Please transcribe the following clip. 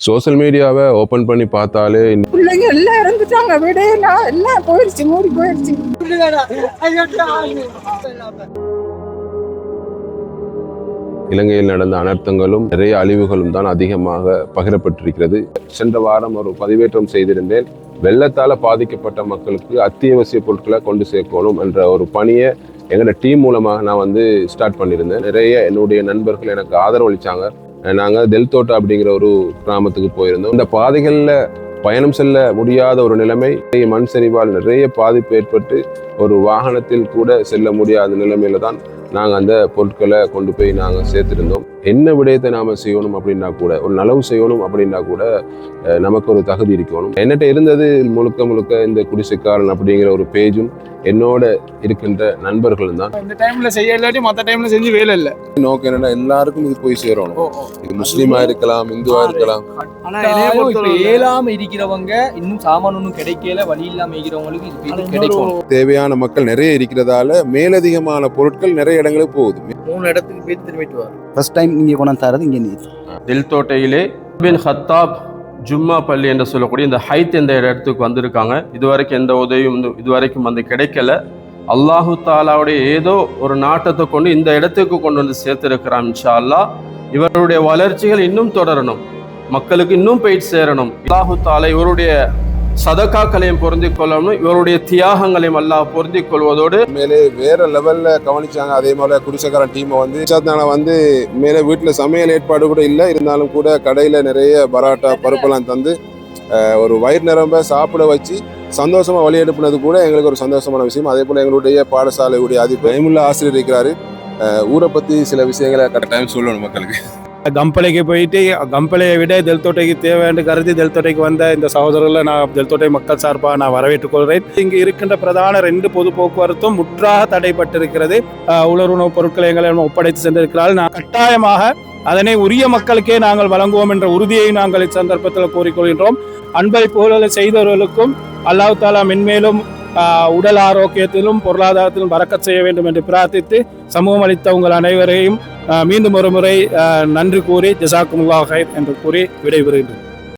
Social மீடியாவை open பண்ணி பார்த்தாலே பிள்ளைங்க எல்லாம் இறந்துட்டாங்க விடையில எல்லாம் போயிடுச்சு மூடி போயிடுச்சு இலங்கையில் நடந்த அனர்த்தங்களும் நிறைய அழிவுகளும் தான் அதிகமாக பகிரப்பட்டிருக்கிறது. சென்ற வாரம் ஒரு பதிவேற்றம் செய்திருந்தேன். வெள்ளத்தால பாதிக்கப்பட்ட மக்களுக்கு அத்தியாவசிய பொருட்களை கொண்டு சேர்க்கணும் என்ற ஒரு பணியை எங்களோட டீம் மூலமாக நான் வந்து ஸ்டார்ட் பண்ணியிருந்தேன். நிறைய என்னுடைய நண்பர்கள் எனக்கு ஆதரவு அளித்தாங்க நாங்கள் தெல்தோட்டா அப்படிங்கிற ஒரு கிராமத்துக்கு போயிருந்தோம். இந்த பாதைகளில் பயணம் செல்ல முடியாத ஒரு நிலைமை மண் சரிவால் நிறைய பாதிப்பு ஏற்பட்டு ஒரு வாகனத்தில் கூட செல்ல முடியாத நிலைமையில தான் நாங்கள் அந்த பொருட்களை கொண்டு போய் நாங்கள் சேர்த்துருந்தோம். என்ன விடயத்தை நாம செய்யணும் அப்படின்னா கூட ஒரு நலவு செய்யணும் அப்படின்னா கூட நமக்கு ஒரு தகுதி இருக்கணும். என்னட்ட இருந்தது முழுக்க முழுக்க இந்த குடிசைக்காரன் அப்படிங்கிற ஒரு பேஜும் என்னோட இருக்கின்ற நண்பர்களும் தான். இந்த டைம்ல செய்ய இல்லாட்டி மத்த டைம்ல செஞ்சு வேலை இல்ல. நோக்கம் என்னன்னா எல்லாருக்கும் இது போய் சேரணும். இது முஸ்லீமா இருக்கலாம் இந்துவா இருக்கலாம். ஏழாம இருக்கிறவங்க இன்னும் சாமான் ஒன்றும் கிடைக்கல வழி இல்லாம இருக்கிறவங்களுக்கு இது இது கிடைக்கும். தேவையான மக்கள் நிறைய இருக்கிறதால மேலதிகமான பொருட்கள் நிறைய இடங்களுக்கு போகுது. மூணு இடத்துக்கு போய் திரும்பிட்டு வரும் ஃபர்ஸ்ட் டைம் இங்கே கொண்டாந்து தரது இங்கே நீர் தில்தோட்டையிலே பின் ஹத்தாப் ஜும்மா பள்ளி என்று சொல்லக்கூடிய இந்த ஹைத் என்ற இடத்துக்கு வந்திருக்காங்க. இதுவரைக்கும் எந்த உதவியும் வந்து இதுவரைக்கும் வந்து கிடைக்கல. அல்லாஹு தாலாவுடைய ஏதோ ஒரு நாட்டத்தை கொண்டு இந்த இடத்துக்கு கொண்டு வந்து சேர்த்திருக்கிறான் இன்ஷா அல்லாஹ் இவருடைய வளர்ச்சிகள் இன்னும் தொடரணும். மக்களுக்கு இன்னும் போயிட்டு சேரணும். அல்லாஹு தாலா இவருடைய சதக்காக்களையும் பொருந்திக் கொள்ளணும் இவருடைய தியாகங்களையும் அல்லாஹ் பொருந்திக் கொள்வதோடு மேலே வேற லெவல்ல கவனிச்சாங்க. அதே மாதிரி குடிசைக்காரன் டீமை வந்து சாத்தான வந்து மேலே வீட்டில் சமையல் ஏற்பாடு கூட இல்லை. இருந்தாலும் கூட கடையில் நிறைய பரோட்டா பருப்பெல்லாம் தந்து ஒரு வயிறு நிரம்ப சாப்பிட வச்சு சந்தோஷமா வழி அனுப்புனது கூட எங்களுக்கு ஒரு சந்தோஷமான விஷயம். அதே போல எங்களுடைய பாடசாலையுடைய அதிபர் பயமுள்ள ஆசிரியர் இருக்கிறாரு. ஊரை பத்தி சில விஷயங்களை கட்டாயம் சொல்லணும் மக்களுக்கு. கம்பளைக்கு போயிட்டு கம்பளையை விட தெல்தோட்டைக்கு தேவையான கருதி தெல்தோட்டைக்கு வந்த இந்த சகோதரர்களை நான் தெல்தோட்டை மக்கள் சார்பாக நான் வரவேற்றுக் கொள்கிறேன். இங்கு இருக்கின்ற பிரதான ரெண்டு பொது போக்குவரத்தும் முற்றாக தடைப்பட்டிருக்கிறது. உலர் உணவுப் பொருட்களை எங்களை ஒப்படைத்து சென்றிருக்கிறார்கள். நான் கட்டாயமாக அதனை உரிய மக்களுக்கே நாங்கள் வழங்குவோம் என்ற உறுதியை நாங்கள் இச்சந்தர்ப்பத்தில் கூறிக்கொள்கின்றோம் அன்பை போல செய்தவர்களுக்கும் அல்லாஹ் தாலா மென்மேலும் உடல் ஆரோக்கியத்திலும் பொருளாதாரத்திலும் வரக்கச் செய்ய வேண்டும் என்று பிரார்த்தித்து சமூகம் அளித்த உங்கள் அனைவரையும் மீண்டும் ஒரு முறை நன்றி கூறி ஜசாக்குமுல்லா ஹைர் என்று கூறி விடைபெறுகின்றேன்